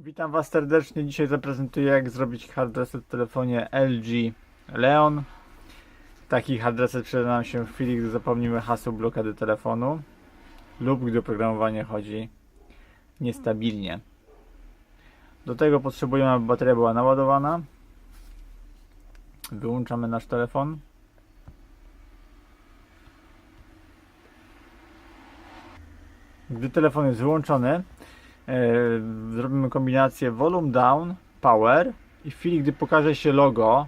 Witam Was serdecznie. Dzisiaj zaprezentuję jak zrobić hard reset w telefonie LG Leon. Taki hard reset przyda nam się w chwili, gdy zapomnimy hasło blokady telefonu lub gdy oprogramowanie chodzi niestabilnie. Do tego potrzebujemy, aby bateria była naładowana. Wyłączamy nasz telefon. Gdy telefon jest wyłączony, zrobimy kombinację volume down, power i w chwili, gdy pokaże się logo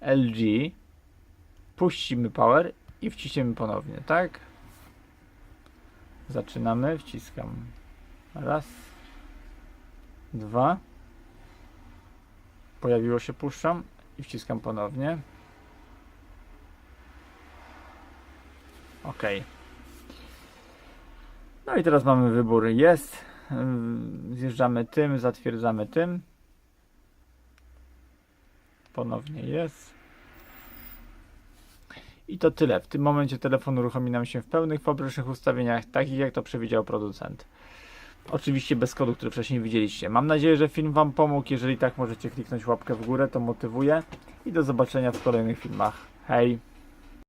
LG, puścimy power i wciśniemy ponownie, tak? Zaczynamy, wciskam. Raz, dwa. Pojawiło się, puszczam i wciskam ponownie. OK. No i teraz mamy wybór jest. Ym, Zjeżdżamy tym, zatwierdzamy tym. Ponownie jest. I to tyle. W tym momencie telefon uruchomi nam się w pełnych fabrycznych ustawieniach, takich jak to przewidział producent. Oczywiście bez kodu, który wcześniej widzieliście. Mam nadzieję, że film Wam pomógł. Jeżeli tak, możecie kliknąć łapkę w górę, to motywuje. I do zobaczenia w kolejnych filmach. Hej!